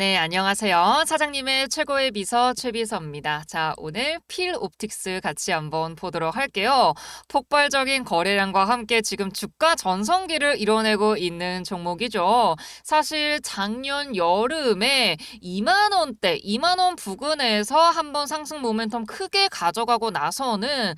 네, 안녕하세요. 사장님의 최고의 비서 최비서입니다. 자, 오늘 필 옵틱스 같이 한번 보도록 할게요. 폭발적인 거래량과 함께 지금 주가 전성기를 이뤄내고 있는 종목이죠. 사실 작년 여름에 2만 원대, 2만 원 부근에서 한번 상승 모멘텀 크게 가져가고 나서는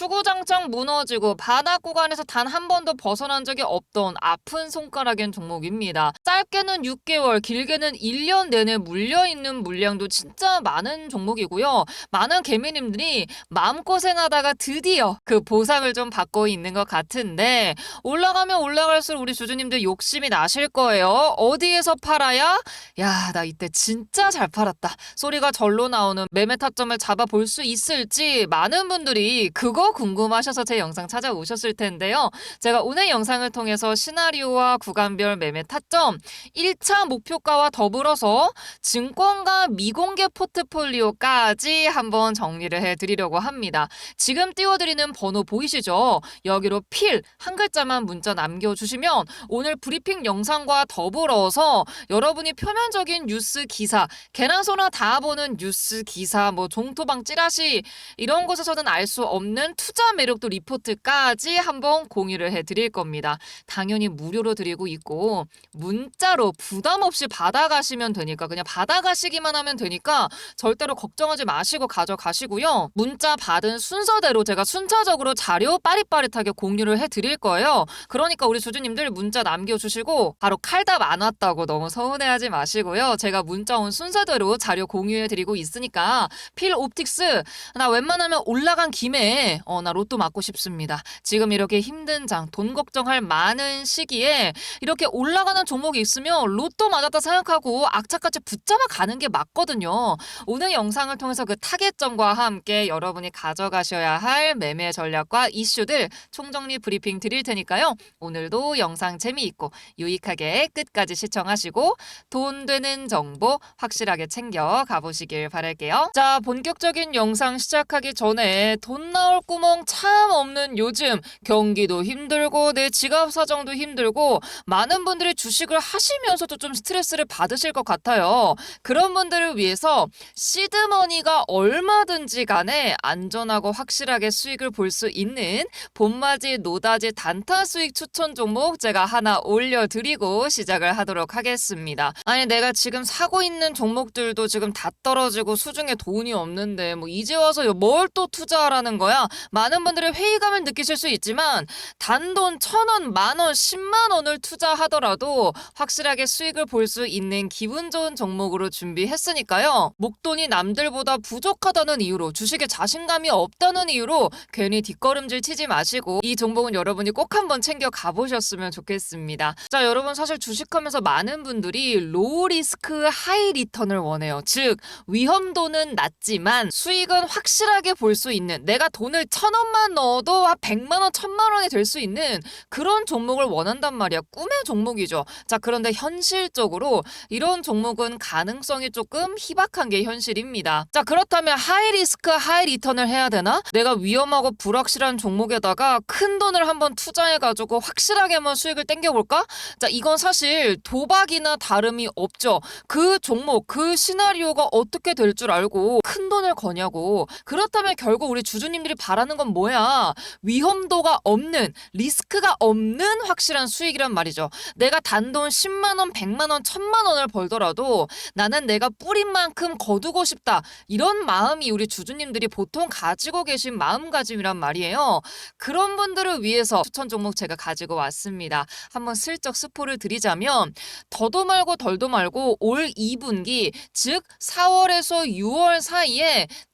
우- 추구장창 무너지고 바닥 구간에서 단 한 번도 벗어난 적이 없던 아픈 손가락인 종목입니다. 짧게는 6개월, 길게는 1년 내내 물려있는 물량도 진짜 많은 종목이고요. 많은 개미님들이 마음고생하다가 드디어 그 보상을 좀 받고 있는 것 같은데 올라가면 올라갈수록 우리 주주님들 욕심이 나실 거예요. 어디에서 팔아야? 야, 나 이때 진짜 잘 팔았다. 소리가 절로 나오는 매매 타점을 잡아볼 수 있을지 많은 분들이 그거 궁금하셔서 제 영상 찾아오셨을 텐데요. 제가 오늘 영상을 통해서 시나리오와 구간별 매매 타점, 1차 목표가와 더불어서 증권가 미공개 포트폴리오까지 한번 정리를 해드리려고 합니다. 지금 띄워드리는 번호 보이시죠? 여기로 필 한 글자만 문자 남겨주시면 오늘 브리핑 영상과 더불어서 여러분이 표면적인 뉴스 기사, 개나 소나 다 보는 뉴스 기사, 뭐 종토방 찌라시 이런 곳에서는 알 수 없는 투자 매력도 리포트까지 한번 공유를 해드릴 겁니다. 당연히 무료로 드리고 있고 문자로 부담 없이 받아가시면 되니까 그냥 받아가시기만 하면 되니까 절대로 걱정하지 마시고 가져가시고요. 문자 받은 순서대로 제가 순차적으로 자료 빠릿빠릿하게 공유를 해드릴 거예요. 그러니까 우리 주주님들 문자 남겨주시고 바로 칼답 안 왔다고 너무 서운해하지 마시고요. 제가 문자 온 순서대로 자료 공유해드리고 있으니까 필 옵틱스 나 웬만하면 올라간 김에 어 나 로또 맞고 싶습니다. 지금 이렇게 힘든 장, 돈 걱정할 많은 시기에 이렇게 올라가는 종목이 있으면 로또 맞았다 생각하고 악착같이 붙잡아 가는 게 맞거든요. 오늘 영상을 통해서 그 타겟점과 함께 여러분이 가져가셔야 할 매매 전략과 이슈들 총정리 브리핑 드릴 테니까요. 오늘도 영상 재미있고 유익하게 끝까지 시청하시고 돈 되는 정보 확실하게 챙겨 가보시길 바랄게요. 자, 본격적인 영상 시작하기 전에 돈 나올 구멍 참 없는 요즘 경기도 힘들고 내 지갑 사정도 힘들고 많은 분들이 주식을 하시면서도 좀 스트레스를 받으실 것 같아요. 그런 분들을 위해서 시드머니가 얼마든지 간에 안전하고 확실하게 수익을 볼 수 있는 봄맞이 노다지 단타 수익 추천 종목 제가 하나 올려드리고 시작을 하도록 하겠습니다. 아니 내가 지금 사고 있는 종목들도 지금 다 떨어지고 수중에 돈이 없는데 뭐 이제 와서 뭘 또 투자하라는 거야? 많은 분들이 회의감을 느끼실 수 있지만 단돈 천 원, 만 원, 십만 원을 투자하더라도 확실하게 수익을 볼 수 있는 기분 좋은 종목으로 준비했으니까요. 목돈이 남들보다 부족하다는 이유로 주식에 자신감이 없다는 이유로 괜히 뒷걸음질 치지 마시고 이 종목은 여러분이 꼭 한번 챙겨 가보셨으면 좋겠습니다. 자, 여러분 사실 주식하면서 많은 분들이 로우 리스크 하이 리턴을 원해요. 즉 위험도는 낮지만 수익은 확실하게 볼 수 있는 내가 돈을 천 원만 넣어도 한 백만 원, 천만 원이 될 수 있는 그런 종목을 원한단 말이야. 꿈의 종목이죠. 자, 그런데 현실적으로 이런 종목은 가능성이 조금 희박한 게 현실입니다. 자, 그렇다면 하이 리스크 하이 리턴을 해야 되나? 내가 위험하고 불확실한 종목에다가 큰 돈을 한번 투자해가지고 확실하게 한번 수익을 땡겨볼까? 자, 이건 사실 도박이나 다름이 없죠. 그 종목, 그 시나리오가 어떻게 될 줄 알고 큰 돈을 거냐고. 그렇다면 결국 우리 주주님들이 바라 는 건 뭐야? 위험도가 없는, 리스크가 없는 확실한 수익이란 말이죠. 내가 단돈 10만원, 100만원, 1000만원을 벌더라도 나는 내가 뿌린 만큼 거두고 싶다. 이런 마음이 우리 주주님들이 보통 가지고 계신 마음가짐이란 말이에요. 그런 분들을 위해서 추천 종목 제가 가지고 왔습니다. 한번 슬쩍 스포를 드리자면 더도 말고 덜도 말고 올 2분기 즉 4월에서 6월 사이에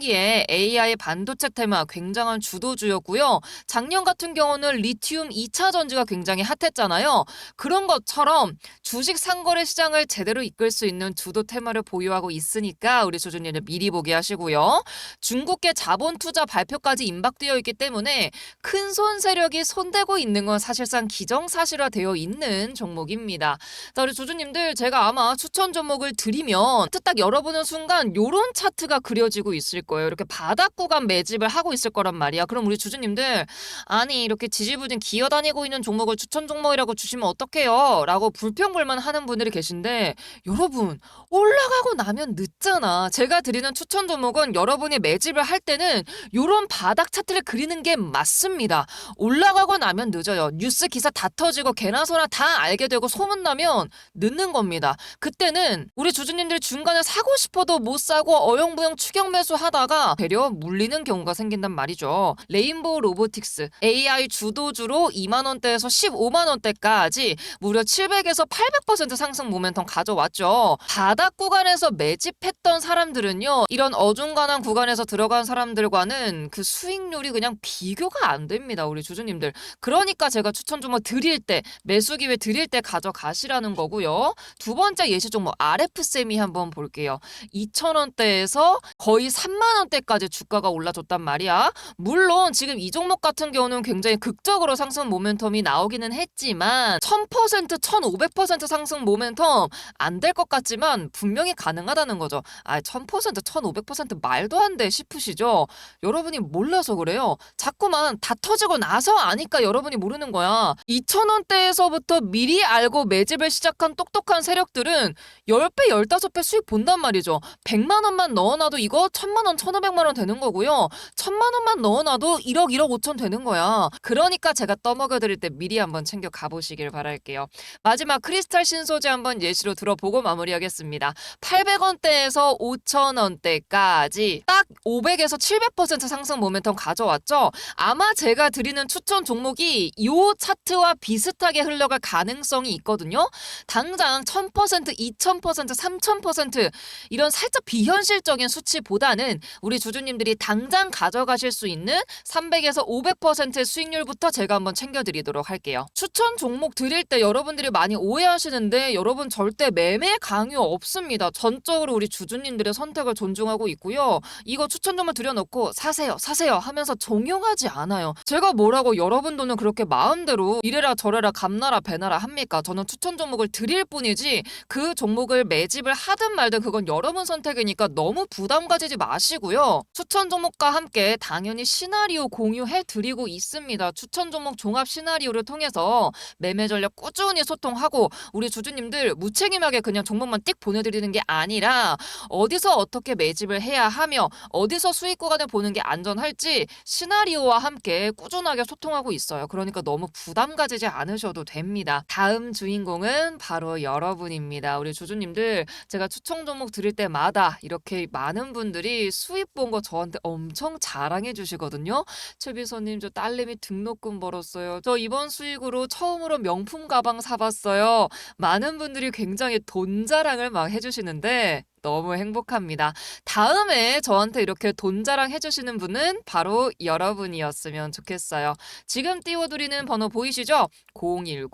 기에 AI 반도체 테마 굉장한 주도주였고요. 작년 같은 경우는 리튬 2차 전지가 굉장히 핫했잖아요. 그런 것처럼 주식 상거래 시장을 제대로 이끌 수 있는 주도 테마를 보유하고 있으니까 우리 주주님들 미리 보기 하시고요. 중국계 자본 투자 발표까지 임박되어 있기 때문에 큰 손 세력이 손대고 있는 건 사실상 기정사실화되어 있는 종목입니다. 자, 우리 주주님들 제가 아마 추천 종목을 드리면 차트 딱 열어보는 순간 요런 차트가 그려지고 있을 거예요. 이렇게 바닥 구간 매집을 하고 있을 거란 말이야. 그럼 우리 주주님들 아니 이렇게 지지부진 기어다니고 있는 종목을 추천 종목이라고 주시면 어떡해요? 라고 불평불 만 하는 분들이 계신데 여러분 올라가고 나면 늦잖아. 제가 드리는 추천 종목은 여러분이 매집을 할 때는 요런 바닥 차트를 그리는 게 맞습니다. 올라가고 나면 늦어요. 뉴스 기사 다 터지고 개나 소나 다 알게 되고 소문나면 늦는 겁니다. 그때는 우리 주주님들 중간에 사고 싶어도 못 사고 어영부영 추격 매수 하다가 되려 물리는 경우가 생긴단 말이죠. 레인보우 로보틱스 AI 주도주로 2만 원대에서 15만 원대까지 무려 700에서 800% 상승 모멘텀 가져왔죠. 바닥 구간에서 매집했던 사람들은요. 이런 어중간한 구간에서 들어간 사람들과는 그 수익률이 그냥 비교가 안 됩니다. 우리 주주님들. 그러니까 제가 추천 종목 드릴 때 매수 기회 드릴 때 가져가시라는 거고요. 두 번째 예시 종목 RF세미 한번 볼게요. 2,000원대에서 거의 3만 원대까지 주가가 올라줬단 말이야. 물론 지금 이 종목 같은 경우는 굉장히 극적으로 상승 모멘텀이 나오기는 했지만 1000%, 1500% 상승 모멘텀 안 될 것 같지만 분명히 가능하다는 거죠. 아, 1000%, 1500% 말도 안 돼 싶으시죠? 여러분이 몰라서 그래요. 자꾸만 다 터지고 나서 아니까 여러분이 모르는 거야. 2,000원대에서부터 미리 알고 매집을 시작한 똑똑한 세력들은 10배, 15배 수익 본단 말이죠. 100만 원만 넣어놔도 이거 1000만 원, 1500만 원 되는 거고요. 1000만 원만 넣어놔도 1억, 1억 5천 되는 거야. 그러니까 제가 떠먹여 드릴 때 미리 한번 챙겨 가보시길 바랄게요. 마지막 크리스 탈 신소재 한번 예시로 들어보고 마무리하겠습니다. 800원대에서 5,000원대까지 딱 500에서 700% 상승 모멘텀 가져왔죠. 아마 제가 드리는 추천 종목이 이 차트와 비슷하게 흘러갈 가능성이 있거든요. 당장 1000%, 2000%, 3000% 이런 살짝 비현실적인 수치보다는 우리 주주님들이 당장 가져가실 수 있는 300에서 500% 수익률부터 제가 한번 챙겨드리도록 할게요. 추천 종목 드릴 때 여러분들이 많이 오해하 시는데 여러분 절대 매매 강요 없습니다. 전적으로 우리 주주님들의 선택을 존중하고 있고요. 이거 추천 종목 드려놓고 사세요, 사세요 하면서 종용하지 않아요. 제가 뭐라고 여러분 돈은 그렇게 마음대로 이래라 저래라 감나라 배나라 합니까? 저는 추천 종목을 드릴 뿐이지 그 종목을 매집을 하든 말든 그건 여러분 선택이니까 너무 부담 가지지 마시고요. 추천 종목과 함께 당연히 시나리오 공유해 드리고 있습니다. 추천 종목 종합 시나리오를 통해서 매매 전략 꾸준히 소통하고 우리 주주님들 무책임하게 그냥 종목만 띡 보내드리는 게 아니라 어디서 어떻게 매집을 해야 하며 어디서 수익 구간을 보는 게 안전할지 시나리오와 함께 꾸준하게 소통하고 있어요. 그러니까 너무 부담 가지지 않으셔도 됩니다. 다음 주인공은 바로 여러분입니다. 우리 주주님들 제가 추천 종목 드릴 때마다 이렇게 많은 분들이 수익 본거 저한테 엄청 자랑해 주시거든요. 최비서님 저 딸내미 등록금 벌었어요. 저 이번 수익으로 처음으로 명품 가방 사봤어요. 많은 분들이 굉장히 돈 자랑을 막 해주시는데 너무 행복합니다. 다음에 저한테 이렇게 돈 자랑 해주시는 분은 바로 여러분이었으면 좋겠어요. 지금 띄워드리는 번호 보이시죠? 010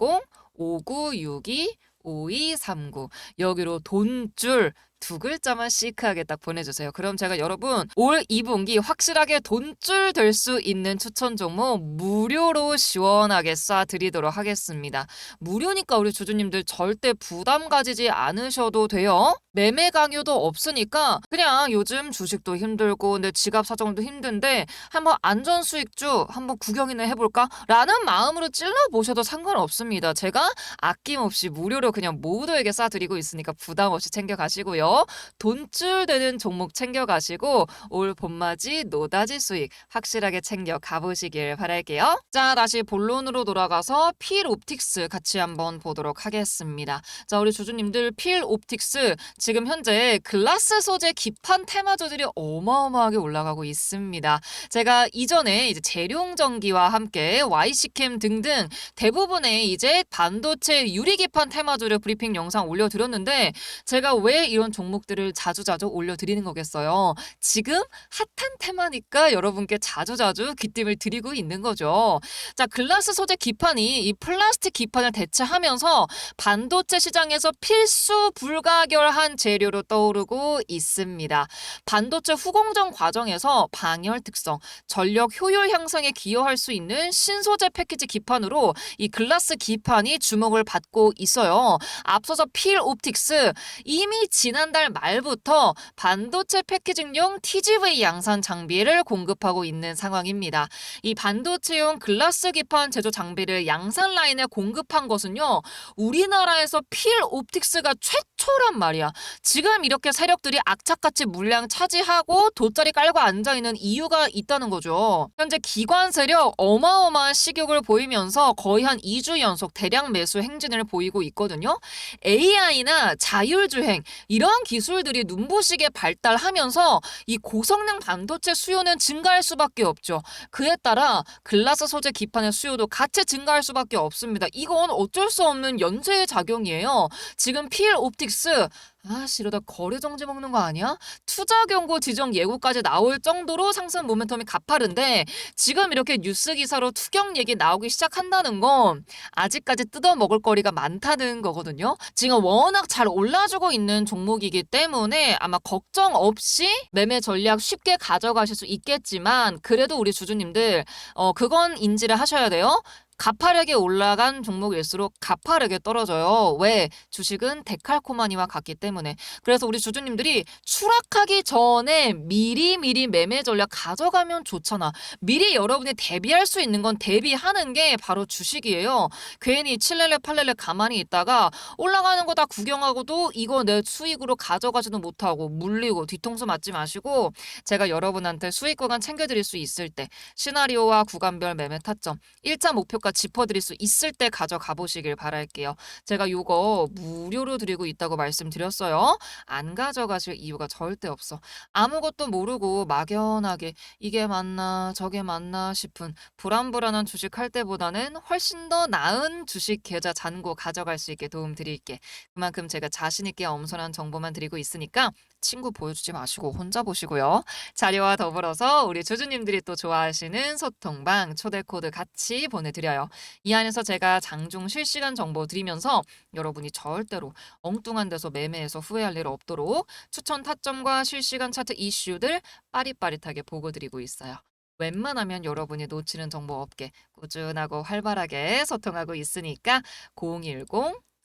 5962 5239 여기로 돈줄 두 글자만 시크하게 딱 보내주세요. 그럼 제가 여러분 올 2분기 확실하게 돈줄 될 수 있는 추천 종목 무료로 시원하게 쏴드리도록 하겠습니다. 무료니까 우리 주주님들 절대 부담 가지지 않으셔도 돼요. 매매 강요도 없으니까 그냥 요즘 주식도 힘들고 내 지갑 사정도 힘든데 한번 안전 수익주 한번 구경이나 해볼까? 라는 마음으로 찔러보셔도 상관없습니다. 제가 아낌없이 무료로 그냥 모두에게 싸드리고 있으니까 부담 없이 챙겨가시고요. 돈줄 되는 종목 챙겨가시고 올 봄맞이 노다지 수익 확실하게 챙겨 가보시길 바랄게요. 자, 다시 본론으로 돌아가서 필 옵틱스 같이 한번 보도록 하겠습니다. 자, 우리 주주님들 필 옵틱스 지금 현재 글라스 소재 기판 테마주들이 어마어마하게 올라가고 있습니다. 제가 이전에 이제 재룡 전기와 함께 YC캠 등등 대부분의 이제 반도체 유리 기판 테마주를 브리핑 영상 올려드렸는데 제가 왜 이런 종목들을 자주자주 올려드리는 거겠어요. 지금 핫한 테마니까 여러분께 자주자주 귀띔을 드리고 있는 거죠. 자, 글라스 소재 기판이 이 플라스틱 기판을 대체하면서 반도체 시장에서 필수 불가결한 재료로 떠오르고 있습니다. 반도체 후공정 과정에서 방열 특성, 전력 효율 향상에 기여할 수 있는 신소재 패키지 기판으로 이 글라스 기판이 주목을 받고 있어요. 앞서서 필 옵틱스 이미 지난달 말부터 반도체 패키징용 TGV 양산 장비를 공급하고 있는 상황입니다. 이 반도체용 글라스 기판 제조 장비를 양산 라인에 공급한 것은요. 우리나라에서 필 옵틱스가 최초란 말이야. 지금 이렇게 세력들이 악착같이 물량 차지하고 돗자리 깔고 앉아 있는 이유가 있다는 거죠. 현재 기관 세력 어마어마한 식욕을 보이면서 거의 한 2주 연속 대량 매수 행진을 보이고 있거든요. AI나 자율주행 이러한 기술들이 눈부시게 발달하면서 이 고성능 반도체 수요는 증가할 수밖에 없죠. 그에 따라 글라스 소재 기판의 수요도 같이 증가할 수밖에 없습니다. 이건 어쩔 수 없는 연쇄의 작용이에요. 지금 필 옵틱스 아씨 이러다 거래 정지 먹는 거 아니야? 투자 경고 지정 예고까지 나올 정도로 상승 모멘텀이 가파른데 지금 이렇게 뉴스 기사로 투경 얘기 나오기 시작한다는 건 아직까지 뜯어 먹을 거리가 많다는 거거든요. 지금 워낙 잘 올라주고 있는 종목이기 때문에 아마 걱정 없이 매매 전략 쉽게 가져가실 수 있겠지만 그래도 우리 주주님들 어 그건 인지를 하셔야 돼요. 가파르게 올라간 종목일수록 가파르게 떨어져요. 왜? 주식은 데칼코마니와 같기 때문에. 그래서 우리 주주님들이 추락하기 전에 미리 미리 매매 전략 가져가면 좋잖아. 미리 여러분이 대비할 수 있는 건 대비하는 게 바로 주식이에요. 괜히 칠렐레 팔렐레 가만히 있다가 올라가는 거 다 구경하고도 이거 내 수익으로 가져가지도 못하고 물리고 뒤통수 맞지 마시고 제가 여러분한테 수익 구간 챙겨드릴 수 있을 때 시나리오와 구간별 매매 타점 1차 목표 가 짚어드릴 수 있을 때 가져가 보시길 바랄게요. 제가 요거 무료로 드리고 있다고 말씀드렸어요. 안 가져가실 이유가 절대 없어. 아무것도 모르고 막연하게 이게 맞나 저게 맞나 싶은 불안불안한 주식 할 때보다는 훨씬 더 나은 주식 계좌 잔고 가져갈 수 있게 도움 드릴게. 그만큼 제가 자신 있게 엄선한 정보만 드리고 있으니까 친구 보여주지 마시고 혼자 보시고요. 자료와 더불어서 우리 주주님들이 또 좋아하시는 소통방 초대 코드 같이 보내드려요. 이 안에서 제가 장중 실시간 정보 드리면서 여러분이 절대로 엉뚱한 데서 매매해서 후회할 일 없도록 추천 타점과 실시간 차트 이슈들 빠릿빠릿하게 보고 드리고 있어요. 웬만하면 여러분이 놓치는 정보 없게 꾸준하고 활발하게 소통하고 있으니까 010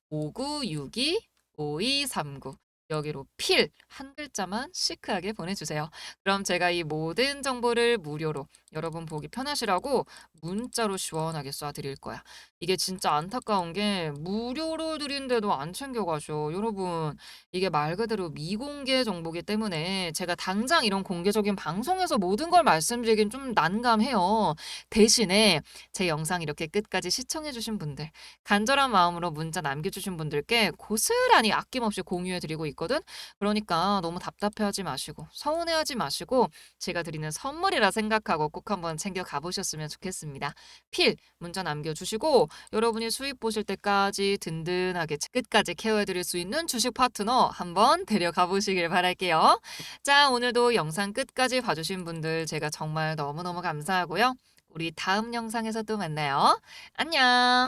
5962 5239 여기로 필 한 글자만 시크하게 보내주세요. 그럼 제가 이 모든 정보를 무료로 여러분 보기 편하시라고 문자로 시원하게 쏴드릴 거야. 이게 진짜 안타까운 게 무료로 드린데도 안 챙겨가셔. 여러분, 이게 말 그대로 미공개 정보기 때문에 제가 당장 이런 공개적인 방송에서 모든 걸 말씀드리긴 좀 난감해요. 대신에 제 영상 이렇게 끝까지 시청해주신 분들, 간절한 마음으로 문자 남겨주신 분들께 고스란히 아낌없이 공유해드리고 있 거든? 그러니까 너무 답답해하지 마시고, 서운해하지 마시고, 제가 드리는 선물이라 생각하고 꼭 한번 챙겨 가보셨으면 좋겠습니다. 필 문자 남겨주시고 여러분이 수익 보실 때까지 든든하게 끝까지 케어해드릴 수 있는 주식 파트너 한번 데려가 보시길 바랄게요. 자 오늘도 영상 끝까지 봐주신 분들 제가 정말 너무너무 감사하고요. 우리 다음 영상에서 또 만나요. 안녕.